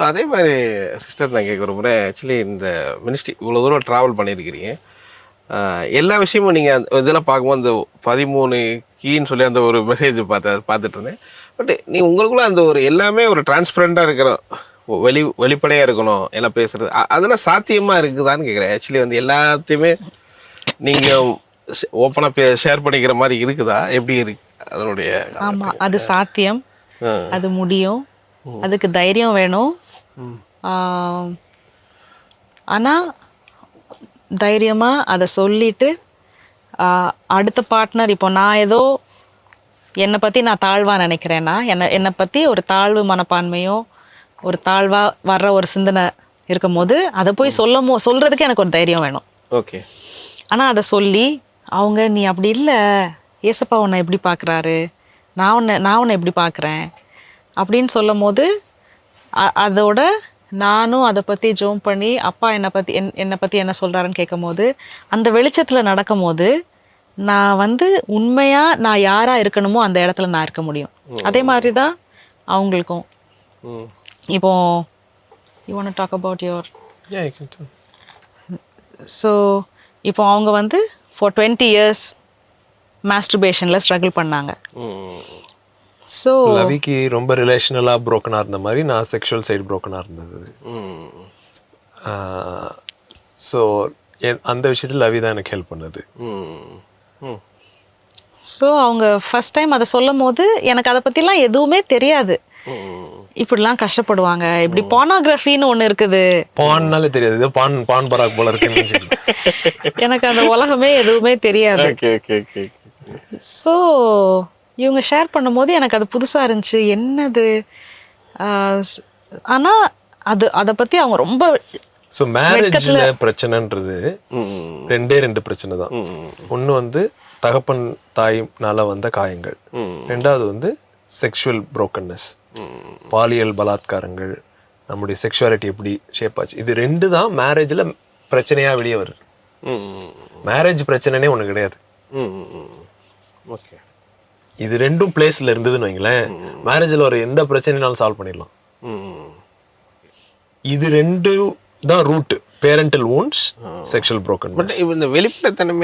So அதே மாதிரி sister நான் கேட்க விரும்புகிறேன் ஆக்சுவலி இந்த மினிஸ்ட்ரி இவ்வளோ தூரம் ட்ராவல் பண்ணியிருக்கிறீங்க. எல்லா விஷயமும் நீங்கள் இதெல்லாம் பார்க்கும்போது அந்த பதிமூணு கீன்னு சொல்லி அந்த ஒரு மெசேஜ் பார்த்து பார்த்துட்டு இருந்தேன். பட் நீ உங்களுக்குள்ள அந்த ஒரு எல்லாமே ஒரு டிரான்ஸ்பரண்ட்டாக இருக்கிற வெளி வெளிப்படையாக இருக்கணும் எல்லாம் பேசுறது. அ- அதெல்லாம் சாத்தியமாக இருக்குதான்னு கேட்குறேன் ஆக்சுவலி வந்து எல்லாத்தையுமே நீங்கள் ஓப்பனாக ஷேர் பண்ணிக்கிற மாதிரி இருக்குதா? எப்படி இருக்கு அதனுடைய ஆமா அது சாத்தியம். அது முடியும். அதுக்கு தைரியம் வேணும். ம். ஆஹ், ஆனா தைரியமா அதை சொல்லிட்டு அடுத்த பார்ட்னர் இப்போ நான் ஏதோ என்னை பத்தி நான் தாழ்வா நினைக்கிறேன்னா என்னை என்னை பத்தி ஒரு தாழ்வு மனப்பான்மையோ ஒரு தாழ்வா வர்ற ஒரு சிந்தனை இருக்கும்போது அதை போய் சொல்லும் சொல்றதுக்கு எனக்கு ஒரு தைரியம் வேணும். ஓகே. ஆனா அதை சொல்லி அவங்க நீ அப்படி இல்லை. ஏசப்பா உன்னை எப்படி பார்க்குறாரு? நான் உன்னை நான் உன்னை எப்படி பார்க்குறேன்? அப்படின்னு சொல்லும் போது அதோட நானும் அதை பற்றி ஜோம் பண்ணி அப்பா என்னை பற்றி என் என்னை பற்றி என்ன சொல்கிறாருன்னு கேட்கும்போது அந்த வெளிச்சத்தில் நடக்கும்போது நான் வந்து உண்மையாக நான் யாராக இருக்கணுமோ அந்த இடத்துல நான் இருக்க முடியும். அதே மாதிரி தான் அவங்களுக்கும் இப்போ you want talk about your. So இப்போ அவங்க வந்து ஃபார் டுவெண்ட்டி இயர்ஸ் மாஸ்டர்பேஷனில் ஸ்ட்ரகிள் பண்ணாங்க. ஸோ லவிக்கு ரொம்ப ரிலேஷனலா broken-ஆ இருந்த மாதிரி நான் செக்ஷுவல் சைடு broken-ஆ இருந்தது. ம். ஸோ அந்த விஷயத்துல லவி தான் எனக்கு ஹெல்ப் பண்ணது. ம். ம் ஸோ அவங்க ஃபர்ஸ்ட் டைம் அதை சொல்லும் போது எனக்கு அதை பற்றிலாம் எதுவுமே தெரியாது. ம். இப்படிலாம் கஷ்டப்படுவாங்க. இப்படி போனோகிராஃபின்னு ஒன்று இருக்குது. பான்னாலே தெரியாது. இது பான் பான் பராக் போல இருக்குன்னு நினைச்சுக்கிட்டேன். எனக்கு அந்த உலகமே எதுவுமே தெரியாது. ஓகே ஓகே ஓகே ஸோ இவங்க ஷேர் பண்ணும்போது எனக்கு அது புதுசாக இருந்துச்சு. என்னது? ஆனால் அது அதை பற்றி அவங்க ரொம்ப ஸோ மேரேஜ்ல பிரச்சனைன்றது ரெண்டே ரெண்டு பிரச்சனை தான். ஒன்று வந்து தகப்பன் தாய்னால வந்த காயங்கள். ரெண்டாவது வந்து செக்ஷுவல் brokenness. ம் பாலியல் பலாத்காரங்கள் நம்முடைய செக்ஷுவாலிட்டி எப்படி ஷேப் ஆச்சு. இது ரெண்டு தான் மேரேஜில் பிரச்சனையா வெளியே வருது. மேரேஜ் பிரச்சனைனே ஒன்று கிடையாது. ஓகே. இது ரெண்டும் பிளேஸ்ல இருந்ததுன்னு வைங்களேன் மேரேஜில் வர எந்த பிரச்சனைனாலும் சால்வ் பண்ணிடலாம். இது ரெண்டு தான் root parental wounds sexual broken but இந்த வெளிப்படைத்தன்மை